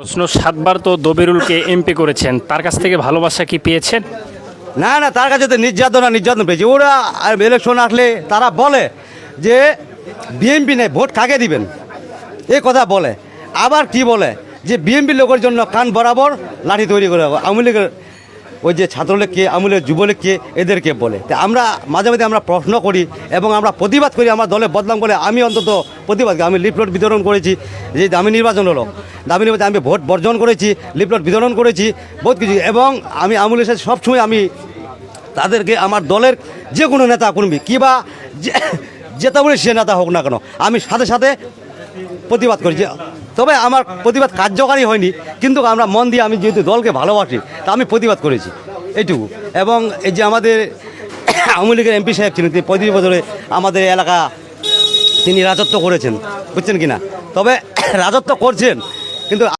প্রশ্ন, সাতবার তো দবিরুলকে এমপি করেছেন। তার কাছ থেকে ভালোবাসা কি পেয়েছেন? না না, তার কাছে তো নির্যাতন আর নির্যাতন পেয়েছে। ওরা ইলেকশন আসলে তারা বলে যে বিএমপি নেই, ভোট কাকে দিবেন? এই কথা বলে। আবার কি বলে? যে বিএমপি লোকের জন্য কান বরাবর লাঠি তৈরি করে। আওয়ামী লীগের ওই যে ছাত্রলীগকে লীগের যুবলীগকে এদেরকে বলে তা আমরা মাঝে মাঝে আমরা প্রশ্ন করি এবং আমরা প্রতিবাদ করি, আমার দলে বদনাম করে আমি অন্তত প্রতিবাদ। আমি লিফলেট বিতরণ করেছি, যে দামি নির্বাচন হলো দামি নির্বাচন আমি ভোট বর্জন করেছি, লিফলেট বিতরণ করেছি, বহুত কিছু এবং আমি আওয়ামী লীগের সাথে সবসময় আমি তাদেরকে, আমার দলের যে কোনো নেতা কর্মী, কিবা যে যেটা বলে সে নেতা হোক না কেন, আমি সাথে সাথে প্রতিবাদ করি যে তবে আমার প্রতিবাদ কার্যকারী হয়নি, কিন্তু আমরা মন দিয়ে আমি যেহেতু দলকে ভালোবাসি, তা আমি প্রতিবাদ করেছি, এইটুকু। এবং এই যে আমাদের আওয়ামী লীগের এমপি সাহেব ছিলেন, তিনি পঁয়ত্রিশ বছরে আমাদের এলাকা তিনি রাজত্ব করেছেন, বুঝছেন কিনা? তবে রাজত্ব করছেন, কিন্তু